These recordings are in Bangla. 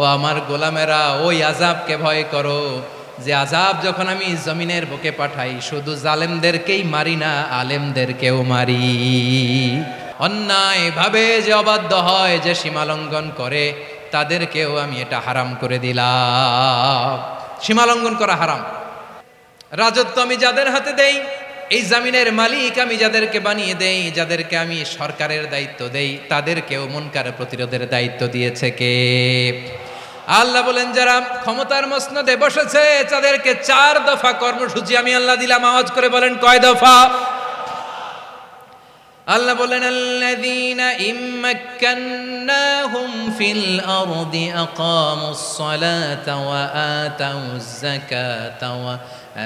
ও আমার গোলামেরা, ওই আজাবকে ভয় করো। যে আজাব যখন আমি জমিনের বুকে পাঠাই, শুধু জালেমদেরকেই মারি না, আলেমদেরকেও মারি। অন্যায় ভাবে যে অবাধ্য হয়, যে সীমালঙ্ঘন করে, তাদেরকেও আমি এটা হারাম করে দিলাম। সীমালঙ্ঘন করা হারাম। রাজত্ব আমি যাদের হাতে দেই, এই জামিনের মালিক আমি যাদেরকে বানিয়ে দেই, যাদেরকে আমি সরকারের দায়িত্ব দেই, তাদেরকেও মুনকার প্রতিরোধের দায়িত্ব দিয়েছে কে? আল্লাহ বলেন, যারা ক্ষমতার মসনদে বসেছে, তাদেরকে চার দফা কর্মসূচি আমি আল্লাহ দিলাম। আওয়াজ করে বলেন, কয় দফা? আল্লাহ বলেন, আল্লাযীনা ইম্মাক্কান্নাহুম ফিল আরদি আকামুস সালাতা ওয়া আতাউজ যাকাতা ওয়া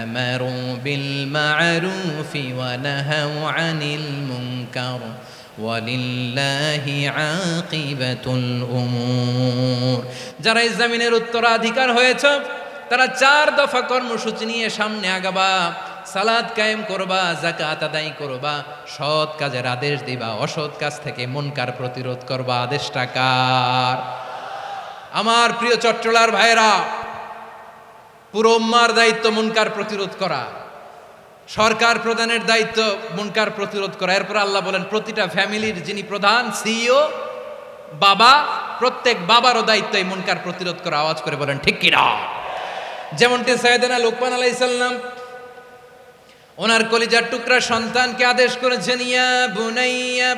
আমারু বিল মা'রুফি ওয়া নাহাউ আনিল মুনকার। যারা এই জমিনের উত্তরাধিকার হয়েছ, তারা চার দফা কর্মসূচি নিয়ে সামনে আগাবা, সালাদ কায়েম করবা জাকাত আদায় করবা, সৎ কাজের আদেশ দিবা, অসৎ কাজ থেকে মনকার প্রতিরোধ করবা। আদেশটা কার? আমার প্রিয় চট্টলার ভাইরা পুরো দায়িত্ব মুনকার প্রতিরোধ করা। সরকার প্রধানের দায়িত্ব মুনকার প্রতিরোধ করা। এরপর আল্লাহ বলেন, প্রতিটা ফ্যামিলির যিনি প্রধান, সিইও, বাবা, প্রত্যেক বাবারও দায়িত্ব এই মুনকার প্রতিরোধ করা। আওয়াজ করে বলেন, ঠিক কিনা? যেমনটি সৈয়দনা লোকমান আলাইসাল্লাম ওনার কলিজার টুকরা সন্তানকে আদেশ করেছেন, ইয়া বুনাইয়া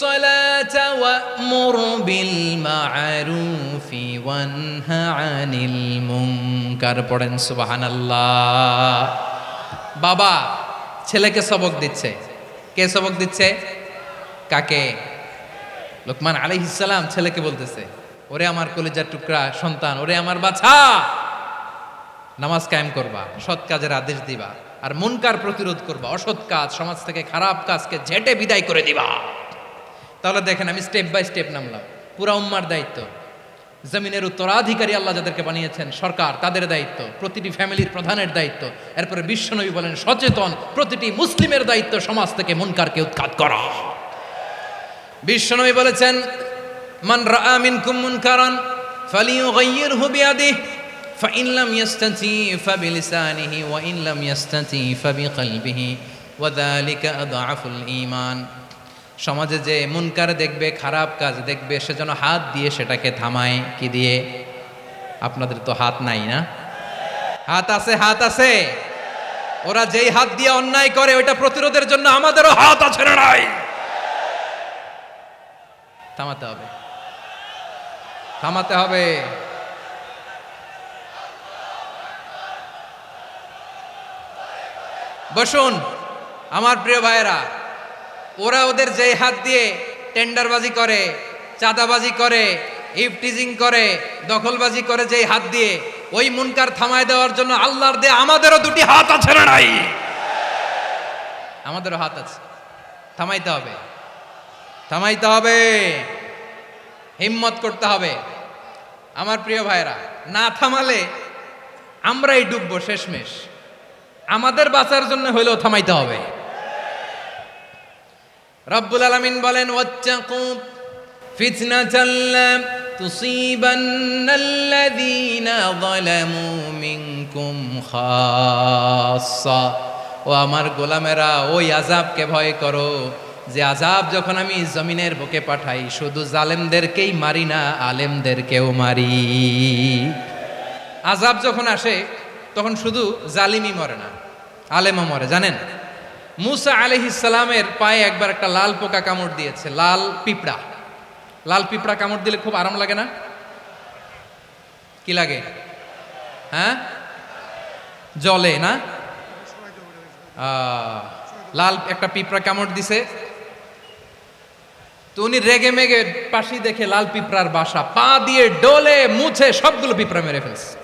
সালাতা ওয়া'মুর বিল মা'রুফি ওয়ানহা আনিল মুনকার। পড়েন সুবহানাল্লাহ। বাবা, ছেলেকে সবক দিচ্ছে। কে সবক দিচ্ছে? কাকে? লোকমান আলাইহিস সালাম ছেলেকে বলতেছে, ওরে আমার কলিজার টুকরা সন্তান, ওরে আমার বাছা, নামাজ কায়েম করবা, সৎ কাজের আদেশ দিবা, আর মনকার প্রতিরোধ করবা, অসৎ কাজ, সমাজ থেকে খারাপ কাজকে ঝেটে বিদায় করে দিবা। তাহলে দেখেন আমি স্টেপ বাই স্টেপ নামলাম। পুরা উম্মার দায়িত্ব। জমিনের উত্তরাধিকারী আল্লাহ যাদেরকে বানিয়েছেন সরকার তাদের দায়িত্ব প্রতিটি ফ্যামিলির প্রধানের দায়িত্ব এরপরে বিশ্বনবী বলেন সচেতন প্রতিটি মুসলিমের দায়িত্ব সমাজ থেকে মনকারকে উৎখাত করা বিশ্বনবী বলেছেন মান রাআ মিনকুম মুনকারান ফালিয়ুগাইয়িরহু বিয়াদিহি فإن لم يستطع فبلسانه وإن لم يستطع فبقلبه وذلك أضعف الإيمان সমাজে যে মুনকার দেখবে, খারাপ কাজ দেখবে, সে যেন হাত দিয়ে সেটাকে থামায়, কি দিয়ে? আপনাদের তো হাত নাই না? হাত আছে হাত আছে। ওরা যেই হাত দিয়ে অন্যায় করে, ওইটা প্রতিরোধের জন্য আমাদেরও হাত আছে না নাই? থামাতে হবে। থামাতে হবে। বসুন, আমার প্রিয় ভাইয়েরা। ওরা ওদের যে হাত দিয়ে টেন্ডারবাজি করে, চাঁদাবাজি করে ইফটিজিং করে, দখলবাজি করে যে হাত দিয়ে, ওই মুনকার থামায় দেওয়ার জন্য আল্লাহর দিয়ে আমাদেরও দুটি হাত আছে না নাই? আমাদেরও হাত আছে। থামাইতে হবে। থামাইতে হবে। হিম্মত করতে হবে। আমার প্রিয় ভাইরা না থামালে আমরাই ডুববো শেষমেশ। আমাদের বাঁচার জন্য হইলেও থামাইতে হবে। রব্বুল আলামিন বলেন, ওয়াত্তাকু ফিতনাতাল লা তুসিবান্নাল্লাযীনা যালামু মিনকুম খাসসা। ও আমার গোলামেরা, ওই আযাবকে ভয় করো, যে আযাব যখন আমি জমিনের বুকে পাঠাই, শুধু জালেমদেরকেই মারি না, আলেমদেরকেও মারি। আযাব যখন আসে, তখন শুধু জালিমই মরে না, আলেমও মরে, জানেন? মুসা আলহিসালামের পায়ে একবার একটা লাল পোকা কামড় দিয়েছে, লাল পিঁপড়া। লাল পিঁপড়া কামড় দিলে খুব আরাম লাগে না? কি লাগে? হ্যাঁ? জলে, না? লাল একটা পিঁপড়া কামড় দিছে। তো উনি রেগে মেগে পাশি দেখে লাল পিঁপড়ার বাসা, পা দিয়ে ডোলে মুছে সবগুলো পিঁপড়া মেরে ফেলছে।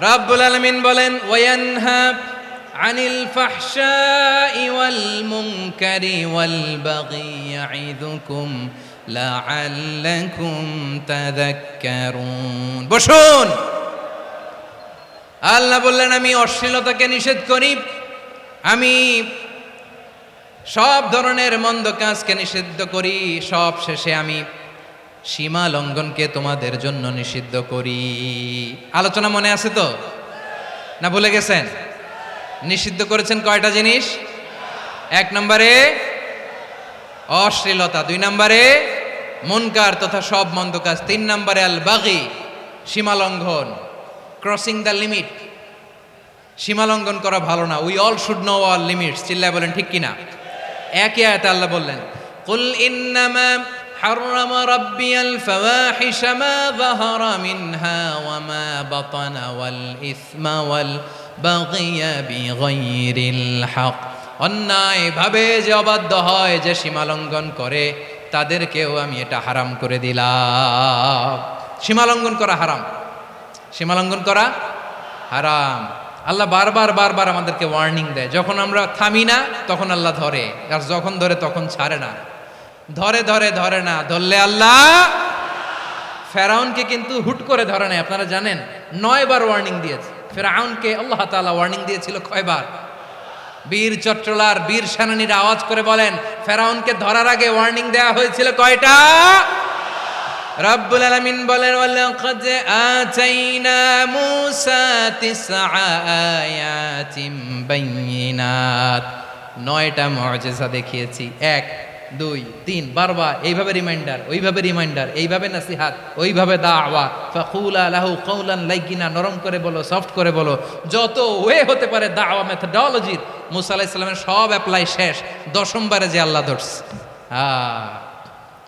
রাব্বুল আলামিন বলেন ওয়ানহা আনিল ফাহশাই ওয়াল মুনকারি ওয়াল বাগি ইয়াইদুকুম লাআল্লাকুম তাযাক্কারুন। বসুন। আল্লাহ বললেন, আমি অশ্লীলতাকে নিষেধ করি। আমি সব ধরনের মন্দ কাজকে নিষিদ্ধ করি। সব শেষে আমি সীমা লঙ্ঘনকে তোমাদের জন্য নিষিদ্ধ করি। আলোচনা মনে আছে তো? না ভুলে গেছেন? নিষিদ্ধ করেছেন কয়টা জিনিস? এক নম্বরে অশ্লীলতা, দুই নম্বরে মনকার তথা সব মন্দ কাজ, তিন নম্বরে আল বাগি সীমালঙ্ঘন ক্রসিং দ্য লিমিট সীমালঙ্ঘন করা ভালো না। We all should know all limits চিল্লায় বলেন ঠিক কিনা? একই আয়াতে আল্লাহ বললেন, কুল ইন্নামা حرم ربي الفواحش ما ظهر منها وما بطن والإثم والبغي بغير الحق অন্যায় ভাবে যে অবাধ্য হয় যে সীমালঙ্ঘন করে তাদেরকেও আমি এটা হারাম করে দিলাম সীমালঙ্ঘন করা হারাম সীমালঙ্ঘন করা হারাম আল্লাহ বারবার বারবার আমাদেরকে ওয়ার্নিং দেয় যখন আমরা থামি না তখন আল্লাহ ধরে আর যখন ধরে তখন ছাড়ে না ধরে ধরে ধরে না, ধরলে আল্লাহ। ফেরাউনকে কিন্তু হুট করে ধরে নাই, আপনারা জানেন। নয় বার ওয়ার্নিং দিয়েছে। ফেরাউনকে আল্লাহ তাআলা ওয়ার্নিং দিয়েছিল কয়বার? বীর চট্টলার বীর সেনানীরা আওয়াজ করে বলেন, ফেরাউনকে ধরার আগে ওয়ার্নিং দেওয়া হয়েছিল কয়টা? রব্বুল আলামিন বলেন, ওয়ালাকাদ আতাইনা মূসা তিসআ নয়টা মুআজিজা দেখিয়েছি। এক দুই, তিন বারবার এইভাবে রিমাইন্ডার ওইভাবে রিমাইন্ডার এইভাবে নাসিহাত, ওইভাবে দা আওয়া ফাকুলা লাহু কওলান লাইকিনা নরম করে বলো সফট করে বলো। যত ওয়ে হতে পারে দাওয়া মেথডোলজির মুসা আলাইহিস সালামের সব অ্যাপ্লাই শেষ। দশমবারে যে আল্লাহ ধরছে।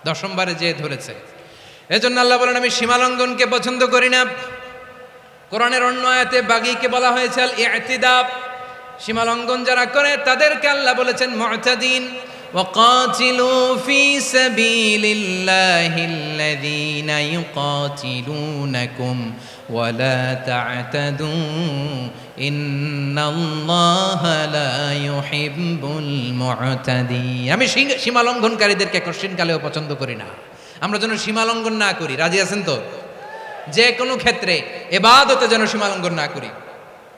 দশমবারে যে ধরেছে। এজন্য আল্লাহ বলেন, আমি সীমালঙ্ঘনকে পছন্দ করি না। কোরআনের অন্য আয়াতে বাগিকে বলা হয়েছে ইতিদাব সীমালঙ্ঘন যারা করে, তাদেরকে আল্লাহ বলেছেন, মুতাদিন। وقاتلوا في سبيل الله الذين يقاتلونكم ولا تعتدوا ان الله لا يحب المعتدين. আমি সীমা লঙ্ঘনকারীদেরকে কোশ্চিন কালেও পছন্দ করি না। আমরা যেন সীমা লঙ্ঘন না করি। রাজি আছেন তো? যে কোনো ক্ষেত্রে এবাদতে যেন সীমা লঙ্ঘন না করি।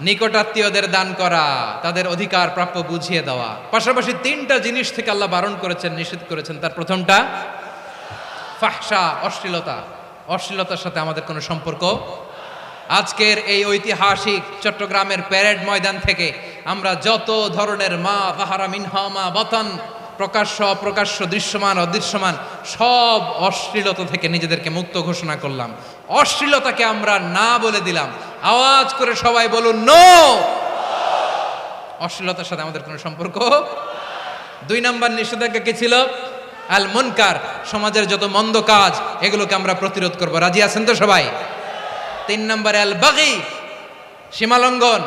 নিকটাত্মীয়দের দান করা, তাদের অধিকার প্রাপ্য বুঝিয়ে দেওয়া। পাশাপাশি তিনটা জিনিস থেকে আল্লাহ বারণ করেছেন, নিষেধ করেছেন। তার প্রথমটা, ফাহসা, অশ্লীলতা। অশ্লীলতার সাথে আমাদের কোনো সম্পর্ক? আজকের এই ঐতিহাসিক চট্টগ্রামের প্যারেড ময়দান থেকে আমরা যত ধরনের মা তাহারা মিনহা, মা বতন, প্রকাশ্য, অপ্রকাশ্য, দৃশ্যমান, অদৃশ্যমান, সব অশ্লীলতা থেকে নিজেদেরকে মুক্ত ঘোষণা করলাম। অশ্লীলতাকে আমরা না বলে দিলাম। আওয়াজ করে সবাই বলুন, নো! অশ্লীলতার সাথে আমাদের কোনো সম্পর্ক? দুই নম্বর নিষেধাজ্ঞা কি ছিল? আল মুনকার, সমাজের যত মন্দ কাজ, এগুলোকে আমরা প্রতিরোধ করব। রাজি আছেন তো সবাই? তিন নম্বরে আল বাগি, সীমালঙ্ঘন।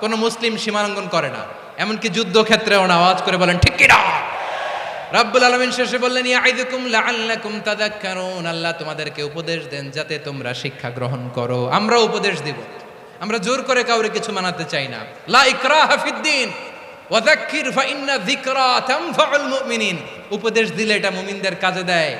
কোনো মুসলিম সীমালঙ্ঘন করে না। এমনকি যুদ্ধক্ষেত্রেও না। আওয়াজ করে বলেন, ঠিক কিনা? রাব্বুল আলামিন শেষে বললেন ইয়াইদুকুম লাআল্লাকুম তাযাক্কারুন। আল্লাহ তোমাদেরকে উপদেশ দেন যাতে তোমরা শিক্ষা গ্রহণ করো। আমরা উপদেশ দেব। আমরা জোর করে কাউরে কিছু মানাতে চাই না। লা ইকরাহা ফিদ্দিন ওয়াযাক্কির ফাইন্না যিকরা তানফাউল মুমিনিন। উপদেশ দিলে এটা মুমিনদের কাজে দেয়।